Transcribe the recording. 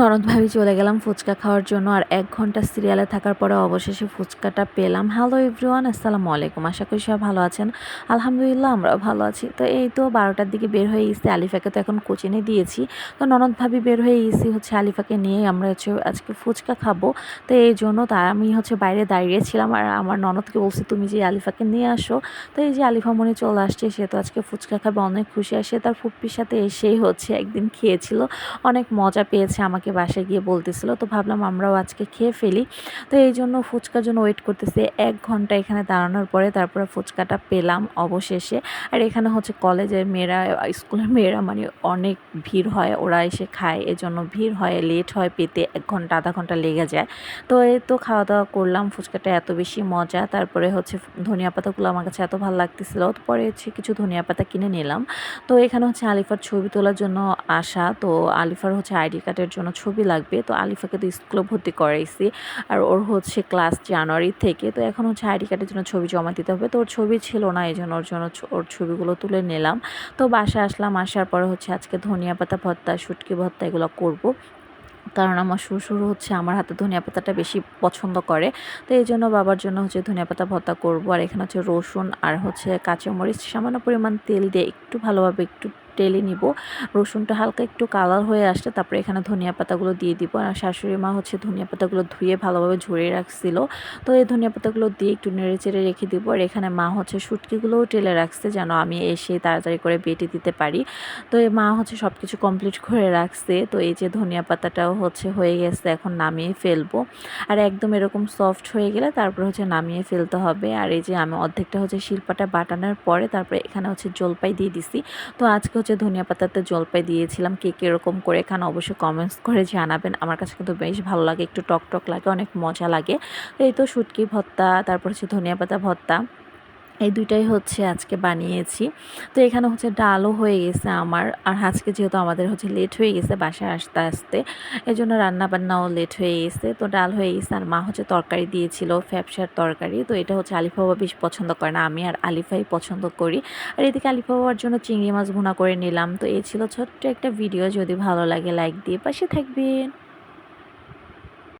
ননদ ভাবি চলে গেলাম ফুচকা খাওয়ার জন্য আর এক ঘণ্টা সিরিয়ালে থাকার পরে অবশেষে ফুচকাটা পেলাম। হ্যালো এভরিওয়ান আসসালামু আলাইকুম। আশা করি সবাই ভালো আছেন। আলহামদুলিল্লাহ, আমরাও ভালো আছি। তো এই তো বারোটার দিকে বের হয়ে গেছি আলিফাকে তো এখন কোচিনে দিয়েছি। তো ননদ ভাবি বের হয়ে গেছি হচ্ছে আলিফাকে নিয়ে। আমরা হচ্ছে আজকে ফুচকা খাব। তো এই জন্য তা আমি হচ্ছে বাইরে দাঁড়িয়েছিলাম আর আমার ননদকে বলছি, তুমি যে আলিফাকে নিয়ে আসো। তো এই যে আলিফা মনে চলে আসছে, সে তো আজকে ফুচকা খাবে। অনেক খুশি আসে তার ফুপ্পির সাথে এসেই হচ্ছে একদিন খেয়েছিল। অনেক মজা পেয়েছে আমাকে বাসায় গিয়ে বলতেছিল, তো ভাবলাম আমরাও আজকে খেয়ে ফেলি। তো এই জন্য ফুচকার জন্য ওয়েট করতেছি এক ঘণ্টা এখানে দাঁড়ানোর পরে তারপরে ফুচকাটা পেলাম অবশেষে। আর এখানে হচ্ছে কলেজের মেয়েরা, স্কুলের মেয়েরা মানে অনেক ভিড় হয়, ওরা এসে খায়। এজন্য ভিড় হয় লেট হয়, পেতে এক ঘণ্টা, আধা ঘণ্টা লেগে যায়। তো এই তো খাওয়া দাওয়া করলাম, ফুচকাটা এত বেশি মজা। তারপরে হচ্ছে ধনিয়া পাতাগুলো আমার কাছে এত ভালো লাগতেছিল। পরে হচ্ছে কিছু ধনিয়া পাতা কিনে নিলাম। তো এখানে হচ্ছে আলিফার ছবি তোলার জন্য আসা। তো আলিফার হচ্ছে আইডি কার্ডের জন্য ছবি লাগবে। তো আলিফাকে তো স্কুলে ভর্তি করাইছি। আর ওর হচ্ছে ক্লাস জানুয়ারি থেকে। তো এখন হচ্ছে আইডি কার্ডের জন্য ছবি জমা দিতে হবে। তো ওর ছবি ছিল না এই জন্য ওর জন্য ওর ছবিগুলো তুলে নিলাম। তো বাসায় আসলাম, আসার পরে হচ্ছে আজকে ধনিয়া পাতা ভর্তা, শুটকি ভর্তা এগুলো করব। কারণ আমার শ্বশুর হচ্ছে আমার হাতে ধনিয়া পাতাটা বেশি পছন্দ করে। তো এই জন্য বাবার জন্য হচ্ছে ধনিয়া পাতা ভর্তা করব। আর এখানে হচ্ছে রসুন আর হচ্ছে কাঁচামরিচ, সামান্য পরিমাণ তেল দিয়ে একটু ভালোভাবে একটু টেলে নিব। রসুনটা হালকা একটু কালার হয়ে আসলে তারপরে এখানে ধনিয়া পাতাগুলো দিয়ে দিব। আর শাশুড়ি মা হচ্ছে ধনিয়া পাতাগুলো ধুয়ে ভালোভাবে ঝরিয়ে রাখছিল। তো এই ধনিয়া পাতাগুলো দিয়ে একটু নেড়ে চেড়ে রেখে দিব। আর এখানে মা হচ্ছে শুটকিগুলোও টেলে রাখছে যেন আমি এসে তাড়াতাড়ি করে বেটে দিতে পারি। তো এই মা হচ্ছে সব কিছু কমপ্লিট করে রাখছে। তো এই যে ধনিয়া পাতাটাও হচ্ছে হয়ে গেছে, এখন নামিয়ে ফেলব। আর একদম এরকম সফট হয়ে গেলে তারপর হচ্ছে নামিয়ে ফেলতে হবে। আর এই যে আমি অর্ধেকটা হচ্ছে শিল্পাটা বাটানোর পরে তারপরে এখানে হচ্ছে জলপাই দিয়ে দিছি। তো আজকে হচ্ছে ধনিয়া পাতাতে জলপাই দিয়েছিলাম, কে কীরকম করে এখানে অবশ্যই কমেন্টস করে জানাবেন। আমার কাছে কিন্তু বেশ ভালো লাগে, একটু টক টক লাগে, অনেক মজা লাগে। এই তো শুটকি ভর্তা, তারপর হচ্ছে ধনিয়া পাতা ভর্তা। এই দুইটাই হচ্ছে আজকে বানিয়েছি। তো এখানে হচ্ছে ডালও হয়ে গেছে আমার। আর আজকে যেহেতু আমাদের হচ্ছে লেট হয়ে গেছে বাসায় আসতে আসতে এই জন্য রান্নাবান্নাও লেট হয়ে গেছে। তো ডাল হয়ে গেছে আর মা হচ্ছে তরকারি দিয়েছিল, ফ্যাপসার তরকারি। তো এটা হচ্ছে আলিফা বাবা বেশ পছন্দ করে না, আমি আর আলিফাই পছন্দ করি। আর এদিকে আলিফা বাবার জন্য চিংড়ি মাছ ভুনা করে নিলাম। তো এই ছিল ছোট্ট একটা ভিডিও যদি ভালো লাগে লাইক দিয়ে পাশে থাকবেন।